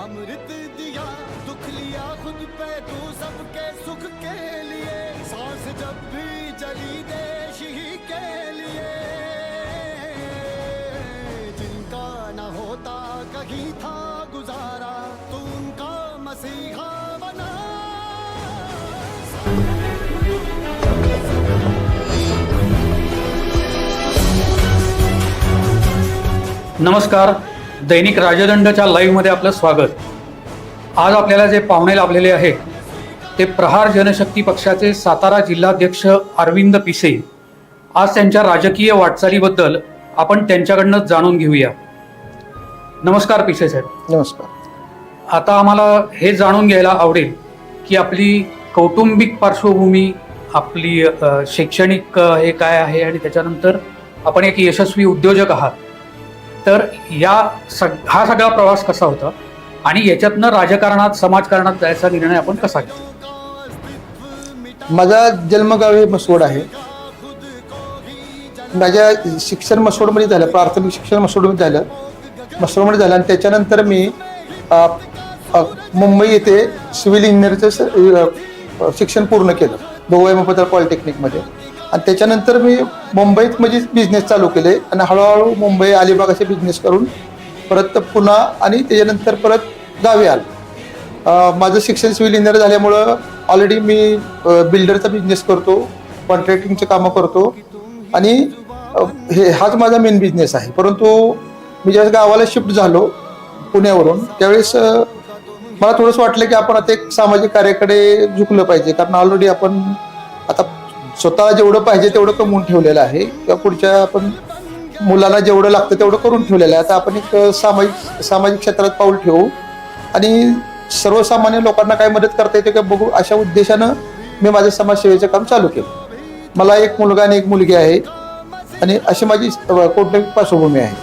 अमृत दिया, दुख लिया खुद पे, तू सबके सुख के लिए। सांस जब भी चली देश ही के लिए। जिनका न होता, कहीं था गुजारा, तू उनका मसीहा बना। नमस्कार दैनिक राजदंडच्या लाईव्हमध्ये आपलं स्वागत. आज आपल्याला जे पाहुणे लाभलेले आहेत ते प्रहार जनशक्ती पक्षाचे सातारा जिल्हाध्यक्ष अरविंद पिसे. आज त्यांच्या राजकीय वाटचालीबद्दल आपण त्यांच्याकडनं जाणून घेऊया. नमस्कार पिसे साहेब. नमस्कार. आता आम्हाला हे जाणून घ्यायला आवडेल की आपली कौटुंबिक पार्श्वभूमी आपली शैक्षणिक हे काय आहे आणि त्याच्यानंतर आपण एक यशस्वी उद्योजक आहात. तर या सग हा सगळा प्रवास कसा होता? आणि याच्यातनं राजकारणात समाजकारणात जायचा निर्णय आपण कसा घेतला? माझा जन्मगाव हे मसोड आहे. माझ्या शिक्षण मसवडमध्ये झालं प्राथमिक शिक्षण मसोडमध्ये झालं. मसोडमध्ये झालं आणि त्याच्यानंतर मी मुंबई येथे सिव्हिल इंजिनिअरचं शिक्षण पूर्ण केलं. गोवा मुपत्र पॉलिटेक्निकमध्ये. आणि त्याच्यानंतर मी मुंबईत म्हणजे बिझनेस चालू केले आणि हळूहळू मुंबई अलिबाग असे बिझनेस करून परत पुन्हा आणि त्याच्यानंतर परत गावी आलो. माझं शिक्षण सिव्हिल इंजिनियर झाल्यामुळं ऑलरेडी मी बिल्डरचा बिझनेस करतो कॉन्ट्रॅक्टिंगचे कामं करतो आणि हे हाच माझा मेन बिझनेस आहे. परंतु मी ज्यावेळेस गावाला शिफ्ट झालो पुण्यावरून त्यावेळेस मला थोडंसं वाटलं की आपण आता एक सामाजिक कार्याकडे झुकलं पाहिजे. कारण ऑलरेडी आपण आता स्वतः जेवढं पाहिजे तेवढं कमवून ठेवलेलं आहे. किंवा पुढच्या आपण मुलाला जेवढं लागतं तेवढं करून ठेवलेलं आहे. आता आपण एक सामाजिक सामाजिक क्षेत्रात पाऊल ठेवू. आणि सर्वसामान्य लोकांना काय मदत करता येते का बघू अशा उद्देशानं मी माझं समाजसेवेचं काम चालू केलं. मला एक मुलगा आणि एक मुलगी आहे. आणि अशी माझी कौटुंबिक पार्श्वभूमी आहे.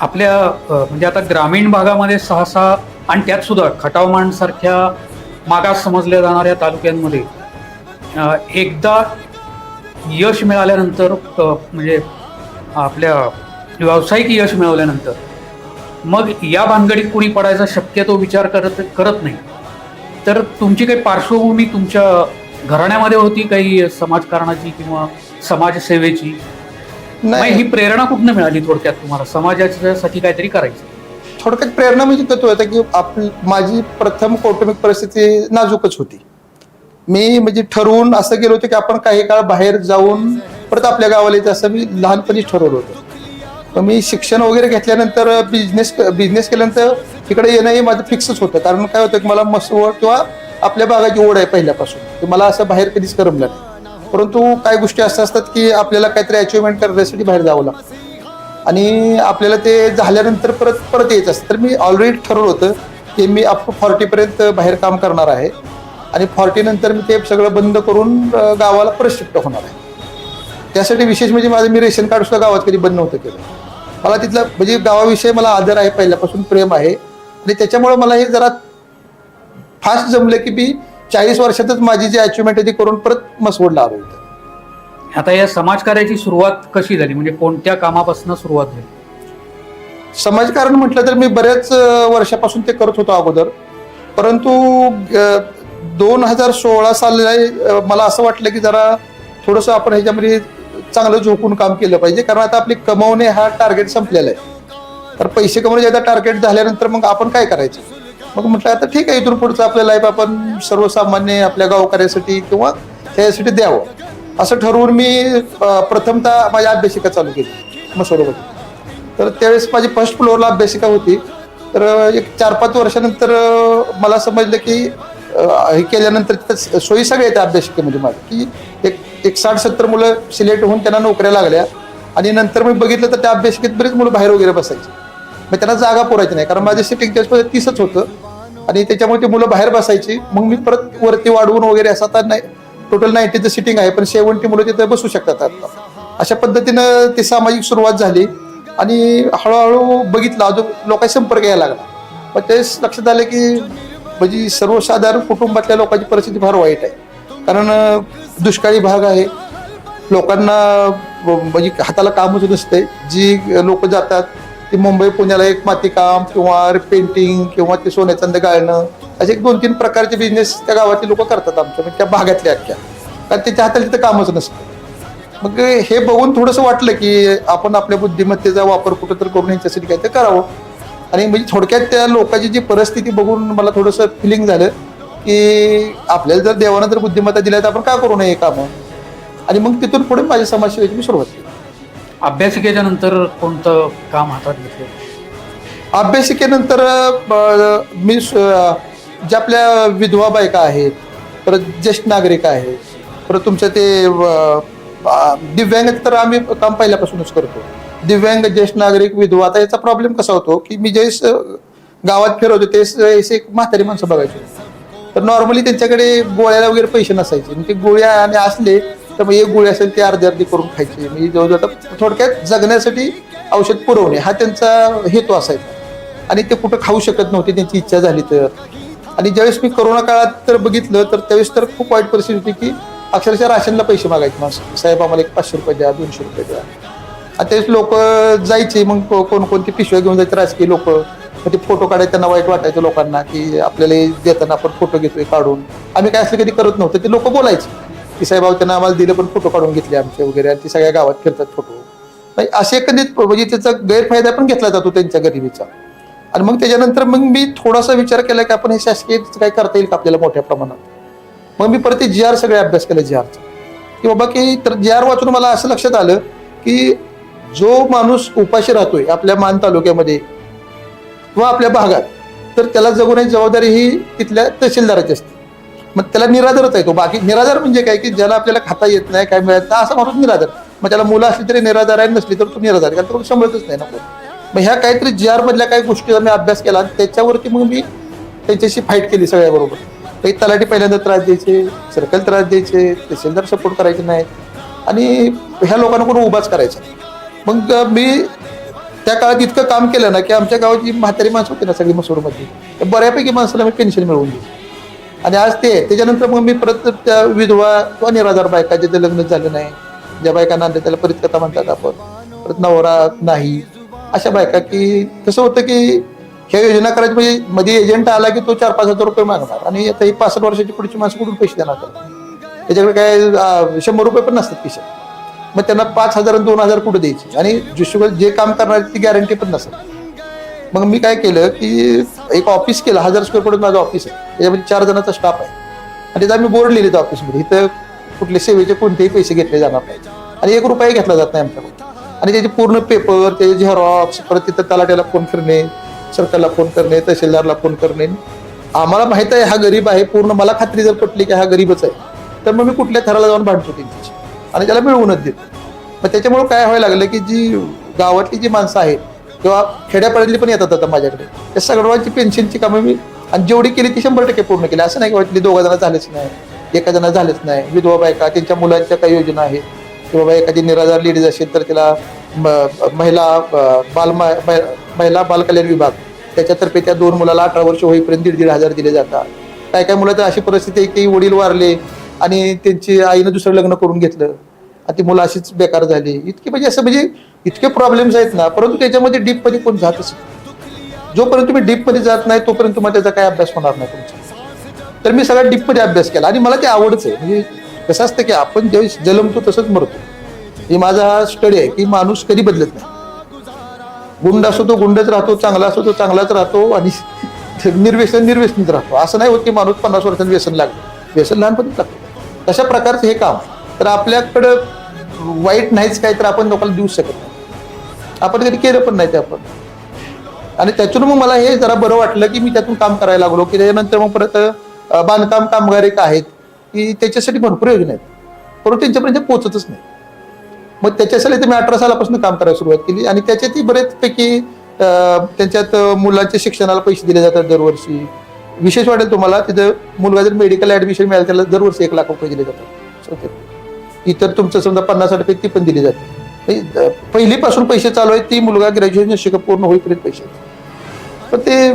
आपल्या म्हणजे आता ग्रामीण भागामध्ये सहसा आणि त्यात सुद्धा खटावमांसारख्या मागास समजल्या जाणाऱ्या तालुक्यांमध्ये एकदा यश मिळाल्यानंतर म्हणजे आपल्या व्यावसायिक यश मिळवल्यानंतर मग या भानगडीत कुणी पडायचा शक्यतो विचार करत करत नाही. तर तुमची काही पार्श्वभूमी तुमच्या घराण्यामध्ये होती काही समाजकारणाची किंवा समाजसेवेची? मग ही प्रेरणा कुठनं मिळाली थोडक्यात तुम्हाला? समाजासाठी काहीतरी करायचं. थोडक्यात प्रेरणा म्हणजे कसं होतं की आप माझी प्रथम कौटुंबिक परिस्थिती नाजूकच होती. मी म्हणजे ठरवून असं गेलो होतो की आपण काही काळ बाहेर जाऊन परत आपल्या गावाला येतं असं मी लहानपणीच ठरवलं होतं. मग मी शिक्षण वगैरे घेतल्यानंतर बिझनेस बिझनेस केल्यानंतर तिकडे येणं हे माझं फिक्सच होतं. कारण काय होतं की मला मसवड किंवा आपल्या भागाची ओढ आहे पहिल्यापासून. की मला असं बाहेर कधीच करमलं नाही. परंतु काही गोष्टी असं असतात की आपल्याला काहीतरी अचिव्हमेंट करण्यासाठी बाहेर जावं लागतं. आणि आपल्याला ते झाल्यानंतर परत परत यायचं असतं. तर मी ऑलरेडी ठरवलं होतं की मी अप टू फॉर्टीपर्यंत बाहेर काम करणार आहे. आणि फॉर्टी नंतर मी ते सगळं बंद करून गावाला परत शिफ्ट होणार आहे. त्यासाठी विशेष म्हणजे माझं मी रेशन कार्ड सुद्धा गावात कधी बंद नव्हतं केलं. मला तिथलं म्हणजे गावाविषयी मला आदर आहे पहिल्यापासून प्रेम आहे. आणि त्याच्यामुळे मला हे जरा फास्ट जमलं की मी चाळीस वर्षातच माझी जी अचिव्हमेंट आहे ती करून परत मसवडला आलो इथं. आता या समाजकार्याची सुरुवात कशी झाली? म्हणजे कोणत्या कामापासून सुरुवात झाली? समाजकारण म्हटलं तर मी बऱ्याच वर्षापासून ते करत होतो अगोदर. परंतु दोन हजार सोळा साली मला असं वाटलं की जरा थोडंसं आपण ह्याच्यामध्ये चांगलं झोकून काम केलं पाहिजे. कारण आता आपली कमवणे हा टार्गेट संपलेला आहे. तर पैसे कमवणे एकदा टार्गेट झाल्यानंतर मग आपण काय करायचं? मग म्हटलं आता ठीक आहे इथून पुढचं आपलं लाईफ आपण सर्वसामान्य आपल्या गावकऱ्यासाठी किंवा त्यासाठी द्यावं. असं ठरवून मी प्रथमतः माझी अभ्यासिका चालू केली मसोरोमध्ये तर त्यावेळेस माझी फर्स्ट फ्लोअरला अभ्यासिका होती. तर एक चार पाच वर्षानंतर मला समजलं की हे केल्यानंतर तिथं सोयी सगळ्या त्या अभ्यासिकेमध्ये माझ्या. की एक एक साठ सत्तर मुलं सिलेक्ट होऊन त्यांना नोकऱ्या लागल्या आणि नंतर मी बघितलं तर त्या अभ्यासिकेत बरीच मुलं बाहेर वगैरे बसायची. मग त्यांना जागा पुरायची नाही. कारण माझे सिटिंग त्याच्यामध्ये तीसच होतं आणि त्याच्यामुळे ती मुलं बाहेर बसायची. मग मी परत वरती वाढवून वगैरे असं आता नाही टोटल नाईन्टीचं सिटिंग आहे. पण शेवंटी मुलं तिथे बसू शकतात आता. अशा पद्धतीनं ती सामाजिक सुरुवात झाली आणि हळूहळू बघितलं. अजून लोकांशी संपर्क यायला लागला. मग तेच लक्षात आलं की म्हणजे सर्वसाधारण कुटुंबातल्या लोकांची परिस्थिती फार वाईट आहे. कारण दुष्काळी भाग आहे. लोकांना म्हणजे हाताला कामच नसते. जी लोक जातात ती मुंबई पुण्याला एक मातीकाम किंवा पेंटिंग किंवा ते सोन्याचंद गाळणं असे एक दोन तीन प्रकारचे बिझनेस त्या गावातले लोक करतात आमच्या म्हणजे त्या भागातल्या अख्ख्या. कारण त्याच्या हाताला तिथं कामच नसतं. मग हे बघून थोडंसं वाटलं की आपण आपल्या बुद्धिमत्तेचा वापर कुठं तर करून यांच्यासाठी काय ते करावं. आणि म्हणजे थोडक्यात त्या लोकांची जी परिस्थिती बघून मला थोडंसं फिलिंग झालं की आपल्याला जर देवानं जर बुद्धिमत्ता दिल्या तर आपण का करू नये हे कामं? आणि मग तिथून पुढे माझ्या समाजसेवेची मी सुरुवात केली. अभ्यासिकेच्या नंतर कोणतं काम हातात घेतलं? अभ्यासिकेनंतर अ, मी स- ज्या आपल्या विधवा बायका आहेत परत ज्येष्ठ नागरिक आहेत परत तुमचं ते अ, अ, दिव्यांग तर आम्ही काम पहिल्यापासूनच करतो. दिव्यांग ज्येष्ठ नागरिक विधवा. आता याचा प्रॉब्लेम कसा होतो की मी ज्यावेळेस गावात फिरवतो त्यावेळेस एक म्हातारी माणसं बघायची. तर नॉर्मली त्यांच्याकडे गोळ्याला वगैरे पैसे नसायचे. आणि ते गोळ्या आणि असले तर मग एक गोळी असेल ती अर्धी अर्धी करून खायची. मी जवळजवळ थोडक्यात जगण्यासाठी औषध पुरवणे हा त्यांचा हेतू असायचा. आणि ते कुठं खाऊ शकत नव्हते त्यांची इच्छा झाली तर. आणि ज्यावेळेस मी कोरोना काळात तर बघितलं तर त्यावेळेस तर खूप वाईट परिस्थिती होती की अक्षरशः राशनला पैसे मागायचे माणसं. साहेब आम्हाला एक पाचशे रुपये द्या दोनशे रुपये द्या. आणि लोक जायचे मग कोणकोणती पिशव्या घेऊन जायचे राजकीय लोक. मग ते फोटो काढायचे त्यांना वाईट वाटायचं लोकांना की आपल्याला देताना आपण फोटो घेतोय काढून. आम्ही काय असं कधी करत नव्हतं ते लोक बोलायचे. की साहेब त्यांना आम्हाला दिलं पण फोटो काढून घेतले आमचे वगैरे आणि ते सगळ्या गावात फिरतात फोटो असे एकंदरीत म्हणजे त्याचा गैरफायदा पण घेतला जातो त्यांच्या गरिबीचा. आणि मग त्याच्यानंतर मग मी थोडासा विचार केला की आपण हे शासकीय काय करता येईल का आपल्याला मोठ्या प्रमाणात? मग मी परत जी आर सगळे अभ्यास केला जी आरचा की बाबा की तर जी आर वाचून मला असं लक्षात आलं की जो माणूस उपाशी राहतोय आपल्या मान तालुक्यामध्ये किंवा आपल्या भागात तर त्याला जगवण्याची जबाबदारी ही तिथल्या तहसीलदाराची असते. मग त्याला निराधारच आहे तो. बाकी निराधार म्हणजे काय? की ज्याला आपल्याला खाता येत नाही काय मिळत नाही असा माणूस निराधार. मग त्याला मुलं असली तरी निराधार आहे नसली तर तो निराधार कारण तो सांभाळतच नाही ना मग ह्या काहीतरी जी आरमधल्या काही गोष्टीचा मी अभ्यास केला आणि त्याच्यावरती मग मी त्यांच्याशी फाईट केली सगळ्याबरोबर. काही तलाठी पहिल्यांदा त्रास द्यायचे सर्कल त्रास द्यायचे तहसीलदार सपोर्ट करायचे नाहीत. आणि ह्या लोकांना कोण उभाच करायचा मग मी त्या काळात इतकं काम केलं ना की आमच्या गावाची म्हातारी माणसं होती ना सगळी मसूरमध्ये. तर बऱ्यापैकी माणसाला मी पेन्शन मिळवून दिली आणि आज ते त्याच्यानंतर मग मी परत त्या विधवा किंवा निराधार बायका ज्याचं लग्न झालं नाही ज्या बायकांना आणलं त्याला परत कथा म्हणतात आपण परत नवरा नाही अशा बायका की कसं होतं की ह्या योजना करायची म्हणजे मध्ये एजंट आला की तो चार पाच हजार रुपये मागणार. आणि आता ही पासष्ट वर्षाची पुढची माणसं कुठून पैसे देणार? त्याच्याकडे काय शंभर रुपये पण नसतात खिशात मग त्यांना पाच हजार आणि दोन हजार कुठे द्यायचे? आणि जुशुगल जे काम करणार ती गॅरंटी पण नसत. मग मी काय केलं की एक ऑफिस केलं हजार स्क्वेअर फूट माझं ऑफिस आहे. त्याच्यामध्ये चार जणांचा स्टाफ आहे. आणि त्याचा आम्ही बोर्ड लिहिले त्या ऑफिसमध्ये इथं कुठले सेवेचे कोणतेही पैसे घेतले जाणार नाही आणि एक रुपया घेतला जात नाही आमच्याकडून. आणि त्याचे पूर्ण पेपर त्याचे झेरॉक्स परत तिथं तलाट्याला फोन करणे सरकारला फोन करणे तहसीलदारला फोन करणे. आम्हाला माहीत आहे हा गरीब आहे पूर्ण मला खात्री जर पटली की हा गरीबच आहे. तर मग मी कुठल्या थराला जाऊन भांडतो त्यांच्याशी? आणि त्याला मिळवूनच देत. मग त्याच्यामुळं काय व्हायला लागलं की जी गावातली जी माणसं आहेत किंवा खेड्यापाड्यातली पण येतात आता माझ्याकडे त्या सगळ्यांची पेन्शनची कामं मी आणि जेवढी केली ती शंभर टक्के पूर्ण केली. असं नाही की वाटली दोघा जण झालेच नाही एका जण झालेच नाही. विधवा बायका त्यांच्या मुलांच्या काही योजना आहेत. की बाबा एखादी निराधार लेडीज असेल तर तिला म- महिला बालमा बाल महिला बालकल्याण विभाग त्याच्यातर्फे त्या दोन मुलाला अठरा वर्ष होईपर्यंत दीड दीड हजार दिले जातात. काय काय मुलं तर अशी परिस्थिती आहे की वडील वारले आणि त्यांची आईनं दुसरं लग्न करून घेतलं. ती मुलं अशीच बेकार झाली. इतकी म्हणजे असं म्हणजे इतके प्रॉब्लेम्स आहेत ना परंतु त्याच्यामध्ये डीपमध्ये कोण जातच जोपर्यंत तुम्ही डीपमध्ये जात नाही तोपर्यंत तुम्हाला त्याचा काय अभ्यास होणार नाही तुमचा. तर मी सगळ्या डीपमध्ये अभ्यास केला. आणि मला ते आवडच आहे. म्हणजे कसं असतं की आपण ज्यावेळेस जलमतो तसंच मरतो. हे माझा हा स्टडी आहे की माणूस कधी बदलत नाही. गुंड असो तो गुंडच राहतो चांगला असो तो चांगलाच राहतो आणि निर्व्यसन निर्व्यसनीत राहतो. असं नाही होत की माणूस पन्नास वर्षांनी व्यसन लागलं. व्यसन लहानपणीच लागतं. तशा प्रकारचं हे काम तर आपल्याकडं वाईट नाहीच काय तर आपण लोकांना देऊ शकत नाही. आपण कधी केलं पण नाही ते आपण. आणि त्यातून मग मला हे जरा बरं वाटलं की मी त्यातून काम करायला लागलो की त्याच्यानंतर मग परत बांधकाम कामगार एक आहेत की त्याच्यासाठी भरपूर योजना आहेत. परंतु त्यांच्यापर्यंत पोहोचतच नाही. मग त्याच्यासाठी मी अठरा सालापासून काम करायला सुरुवात केली आणि त्याच्यातही बरेचपैकी त्यांच्यात मुलांच्या शिक्षणाला पैसे दिले जातात दरवर्षी. विशेष वाटेल तुम्हाला तिथं मुलगा जर मेडिकल ऍडमिशन मिळालं त्याला दरवर्षी एक लाख रुपये दिले जातात. इतर तुमचं समजा पन्नास हजार रुपये ती पण दिली जाते. म्हणजे, पहिलीपासून पैसे चालू आहेत ती मुलगा ग्रॅज्युएशन शिकप पूर्ण होईपर्यंत पैसे पण ते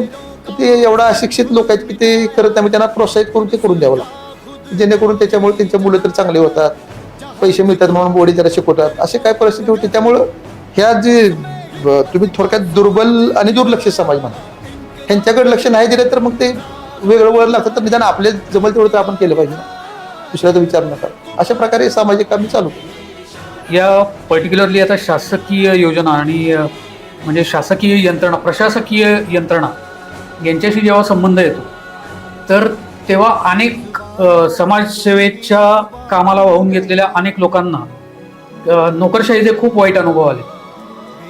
ते एवढा अशिक्षित लोक आहेत की ते करत नाही त्यांना प्रोत्साहित करून ते करून द्यावं लागतं. जेणेकरून त्याच्यामुळे त्यांच्या मुलं तर चांगले होतात पैसे मिळतात म्हणून बोडी जरा शिकवतात. असे काय परिस्थिती होती? त्यामुळं ह्या जे तुम्ही थोडक्यात दुर्बल आणि दुर्लक्ष समाज म्हणा ह्यांच्याकडे लक्ष नाही दिलं तर मग ते वेगळं वळण लागतं. तर निदान आपले जमल तेवढं तर आपण केलं पाहिजे ना. दुसऱ्याचा विचार नका. अशा प्रकारे सामाजिक आम्ही चालू या पर्टिक्युलरली आता शासकीय योजना आणि म्हणजे शासकीय यंत्रणा प्रशासकीय यंत्रणा यांच्याशी जेव्हा संबंध येतो तर तेव्हा अनेक समाजसेवेच्या कामाला वाहून घेतलेल्या अनेक लोकांना नोकरशाहीचे खूप वाईट अनुभव आले.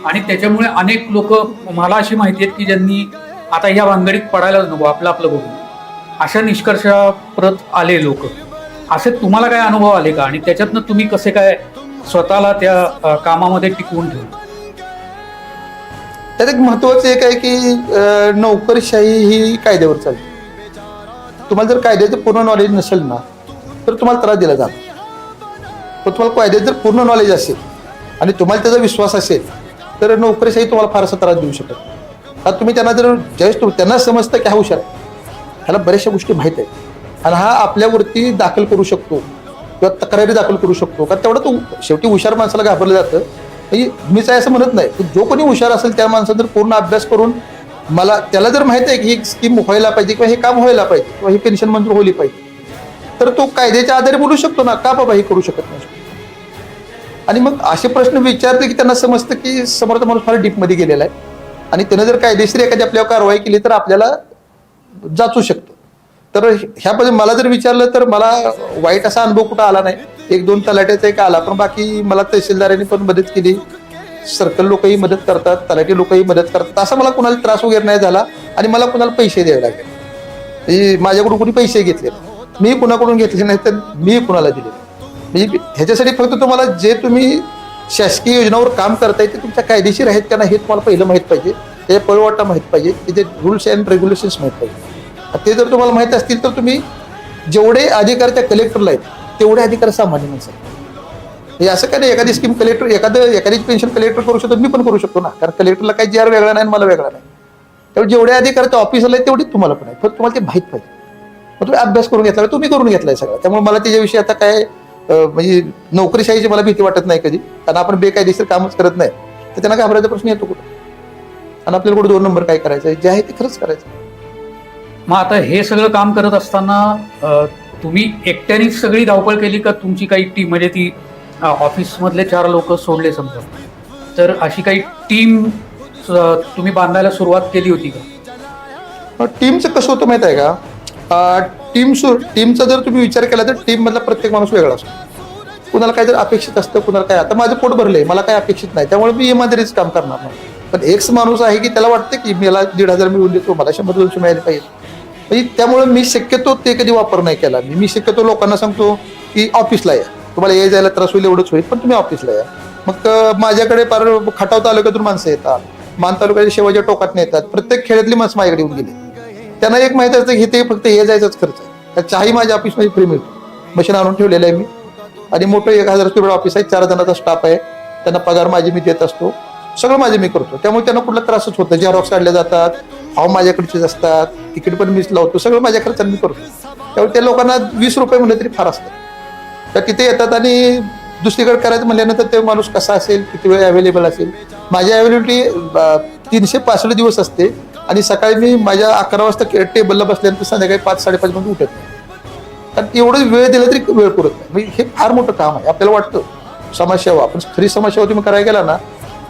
आणि त्याच्यामुळे अनेक लोक मला अशी माहिती आहेत की ज्यांनी आता ह्या भानगडीत पडायलाच नको आपलं आपलं बघून अशा निष्कर्षाप्रत आले लोक. असे तुम्हाला काय अनुभव आले का? आणि त्याच्यातनं तुम्ही कसे काय स्वतःला त्या कामामध्ये टिकवून ठेवलं? त्यात एक महत्वाचं एक आहे की नोकरशाही ही कायद्यावर चालते. तुम्हाला जर कायद्याचं पूर्ण नॉलेज नसेल ना तर तुम्हाला त्रास दिला जातो. पण तुम्हाला कायद्याचं जर पूर्ण नॉलेज असेल आणि तुम्हाला त्याचा विश्वास असेल तर नोकरीशाही तुम्हाला फारसा त्रास देऊ शकत आता तुम्ही त्यांना जर ज्यावेळेस त्यांना समजतं की हा हुशार ह्याला बऱ्याचशा गोष्टी माहीत आहेत. आणि हा आपल्यावरती दाखल करू शकतो किंवा तक्रारी दाखल करू शकतो. कारण तेवढं तो शेवटी हुशार माणसाला घाबरलं जातं. म्हणजे मीच आहे असं म्हणत नाही. पण जो कोणी हुशार असेल त्या माणसानं जर पूर्ण अभ्यास करून मला त्याला जर माहिती आहे की ही स्कीम व्हायला पाहिजे किंवा हे काम व्हायला पाहिजे किंवा ही पेन्शन मंजूर होली पाहिजे तर तो कायद्याच्या आधारे बोलू शकतो ना का बाबा हे करू शकत नाही? आणि मग असे प्रश्न विचारले की त्यांना समजतं की समोरचा माणूस फार डीपमध्ये गेलेला आहे. आणि त्यानं जर कायदेशीर एखादी आपल्यावर कारवाई केली तर आपल्याला जाचू शकतो. तर ह्यामध्ये मला जर विचारलं तर मला वाईट असा अनुभव कुठं आला नाही. एक दोन तलाट्याचा एक आला पण बाकी मला तहसीलदारांनी पण मदत केली. सर्कल लोकही मदत करतात तलाठी लोकही मदत करतात. असा मला कुणाला त्रास वगैरे नाही झाला आणि मला कुणाला पैसे द्यावे लागले म्हणजे माझ्याकडून कोणी पैसे घेतले मी कुणाकडून घेतले नाही तर मी कुणाला दिले म्हणजे ह्याच्यासाठी फक्त तुम्हाला जे तुम्ही शासकीय योजनावर काम करताय ते तुमच्या कायदेशीर आहेत का नाही हे तुम्हाला पहिलं माहीत पाहिजे. त्याच्या पळवाटा माहीत पाहिजे. त्याचे रूल्स अँड रेग्युलेशन्स माहीत पाहिजे. ते जर तुम्हाला माहीत असतील तर तुम्ही जेवढे अधिकार त्या कलेक्टरला आहेत तेवढे अधिकार सामान्य माणसाला हे असं काय नाही एखादी स्कीम कलेक्टर एखादं एखादी पेन्शन कलेक्टर करू शकतो मी पण करू शकतो ना. कारण कलेक्टरला काही जी आर वेगळा नाही मला वेगळा नाही. त्यामुळे जेवढे अधिकार त्या ऑफिसला आहेत तेवढेच तुम्हाला पण आहे फक्त तुम्हाला ते माहीत पाहिजे. मग तुम्ही अभ्यास करून घेतला तुम्ही करून घेतलाय सगळं. त्यामुळे मला त्याच्याविषयी आता काय म्हणजे नोकरीशाहीची मला भीती वाटत नाही कधी. कारण आपण बेकायदेशीर कामच करत नाही. तर त्यांना घाबरायचा प्रश्न येतो कुठं? आणि आपल्याला कुठे दोन नंबर काय करायचं जे आहे ते खरंच करायचं मग आता हे सगळं काम करत असताना तुम्ही एकट्यानेच सगळी धावपळ केली का तुमची काही टीम म्हणजे ती ऑफिसमधले चार लोक सोडले समजा? तर अशी काही टीम तुम्ही बांधायला सुरुवात केली होती का? टीमचं कसं होतं माहीत आहे का? टीम सु टीमचा जर तुम्ही विचार केला तर टीम मधला प्रत्येक माणूस वेगळा असतो. कुणाला काय जर अपेक्षित असतं कुणाला काय आता माझं पोट भरलंय मला काय अपेक्षित नाही त्यामुळे मी इमानदारीच काम करणार नाही. पण एकच माणूस आहे की त्याला वाटतं की मला दीड हजार मिळून देतो मला शंभर दोनशे मिळाले पाहिजे. म्हणजे त्यामुळे मी शक्यतो ते कधी वापर नाही केला. मी मी शक्यतो लोकांना सांगतो की ऑफिसला या. तुम्हाला ये जायला त्रास होईल एवढंच होईल पण तुम्ही ऑफिसला या. मग माझ्याकडे फार खटाव तालुक्यातून माणसं येतात. मान तालुक्याच्या शेवाच्या टोकात येतात. प्रत्येक खेड्यातली माणसं माझ्याकडे येऊन गेली. त्यांना एक माहिती असतं की ते फक्त ये जायचाच खर्च आहे. चहाही माझ्या ऑफिसमध्ये फ्री मिळतो. मशीन आणून ठेवलेलं आहे मी. आणि मोठं एक हजार रुपये ऑफिस आहे. चार जणांचा स्टाफ आहे. त्यांना पगार माझी मी देत असतो. सगळं माझे मी करतो. त्यामुळे त्यांना कुठला त्रासच होतो झेरॉक्स काढले जातात. हाव माझ्याकडचेच असतात तिकीट पण मीच लावतो सगळं माझ्या खर्चाने मी करतो. त्यामुळे त्या लोकांना वीस रुपये म्हणलं तरी फार असतात तर तिथे येतात आणि दुसरीकडे करायचं म्हणल्यानंतर ते माणूस कसा असेल किती वेळ अवेलेबल असेल? माझी अवेलेबिलिटी तीनशे पासष्ट दिवस असते आणि सकाळी मी माझ्या अकरा वाजता के- टेबलला बसल्यानंतर संध्याकाळी पाच साडेपाच मध्ये उठत नाही. कारण एवढं वेळ दिला तरी वेळ पुरत नाही. म्हणजे हे फार मोठं काम आहे. आपल्याला वाटतं समाजसेवा आपण खरी समाजसेवा तुम्ही करायला गेला ना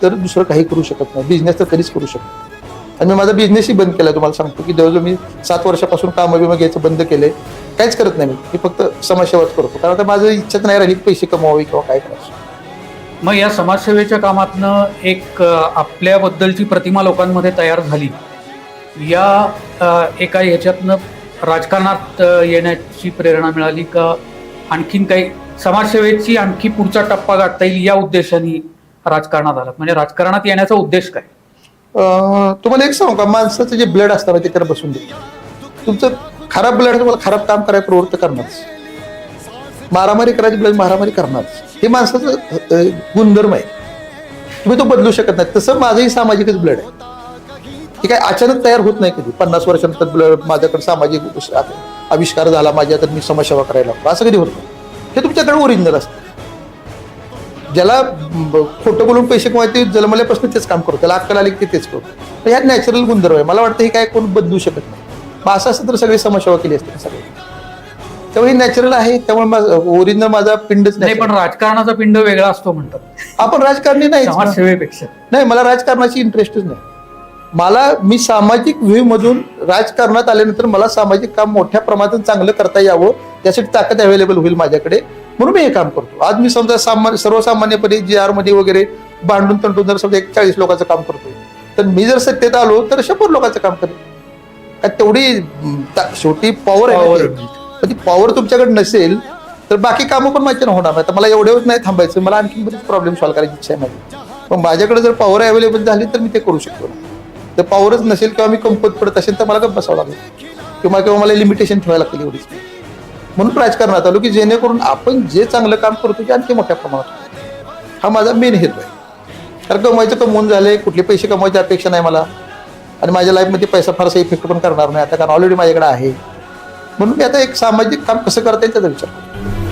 तर दुसरं काही करू शकत नाही. बिझनेस तर कधीच करू शकत नाही. आणि मी माझा बिझनेसही बंद केला तुम्हाला सांगतो की जवळजवळ मी सात वर्षापासून काम विमा घ्यायचं बंद केले. काहीच करत नाही मी. मी फक्त समाजसेवाच करतो. कारण आता माझं इच्छाच नाही राहिली पैसे कमवावे किंवा काय करायचं मग या समाजसेवेच्या कामातनं एक आपल्याबद्दलची प्रतिमा लोकांमध्ये तयार झाली. या एका ह्याच्यातनं राजकारणात येण्याची प्रेरणा मिळाली का? आणखीन काही समाजसेवेची आणखी पुढचा टप्पा गाठता येईल या उद्देशाने राजकारणात आला म्हणजे राजकारणात येण्याचा उद्देश काय? तुम्हाला एक सांगू का? माणसाचं जे ब्लड असतं ना ते त्याला बसून दे. तुमचं खराब ब्लड तुम्हाला खराब काम करायला प्रवृत्त करणारच. मारामारी करायची ब्लड मारामारी करणारच. हे माणसाचं गुणधर्म आहे. तुम्ही तो बदलू शकत नाही. तसं माझंही सामाजिकच ब्लड आहे. हे काय अचानक तयार होत नाही कधी? पन्नास वर्षानंतर ब्लड माझ्याकडे सामाजिक आविष्कार झाला माझ्या तर मी समाजसेवा करायला लागलो. असं कधी होत नाही. हे तुमच्याकडे ओरिजिनल असतं. ज्याला खोटं बोलून पैसे कमावते जन्मल्यापासून तेच काम करतो त्याला अक्कल आली की तेच करतो. तर ह्यात नॅचरल गुणधर्म आहे. मला वाटतं हे काय कोण बदलू शकत नाही. मग असं असतं तर सगळी समाजसेवा केली असते सगळे. त्यामुळे नॅचरल आहे त्यामुळे ओरिजिनल माझा पिंडच नाही पण राजकारणाचा पिंड वेगळा असतो म्हणतात. आपण राजकारणी नाही समाजसेवेपेक्षा. नाही मला राजकारणाची इंटरेस्टच नाही. मला मी सामाजिक व्ह्यू मधून राजकारणात आल्यानंतर मला सामाजिक काम मोठ्या प्रमाणात चांगलं करता यावं त्यासाठी ताकद अवेलेबल होईल माझ्याकडे. म्हणून मी हे काम करतो. आज मी समजा सामान्य सर्वसामान्यपणे जी आरमध्ये वगैरे भांडून तंटून जर समजा एक चाळीस लोकांचं काम करतोय तर मी जर सत्तेत आलो तर शंभर लोकांचं काम करेन. काय तेवढी शेवटी पॉवर आहे ती. पॉवर तुमच्याकडे नसेल तर बाकी कामं पण माझ्या होणार नाही. तर मला एवढ्यावर नाही थांबायचं मला आणखी बरेच प्रॉब्लेम सॉल्व्ह करायची इच्छा आहे माझी. पण माझ्याकडे जर पॉवर अवेलेबल झाली तर मी ते करू शकतो तर पॉवरच नसेल किंवा मी कमपत पडत असेल तर मला गप्प बसावं लागेल. किंवा किंवा मला लिमिटेशन ठेवायला लागतील एवढीच. म्हणून राजकारणात आलो की जेणेकरून आपण जे चांगलं काम करतो ते आणखी मोठ्या प्रमाणात हा माझा मेन हेतू आहे. कारण कमवायचं कमवून झाले कुठले पैसे कमवायची अपेक्षा नाही मला. आणि माझ्या लाईफमध्ये पैसा फारसा इफेक्ट पण करणार नाही आता कारण ऑलरेडी माझ्याकडे आहे. म्हणून मी आता एक सामाजिक काम कसं करता येईल त्याचा विचार करतो.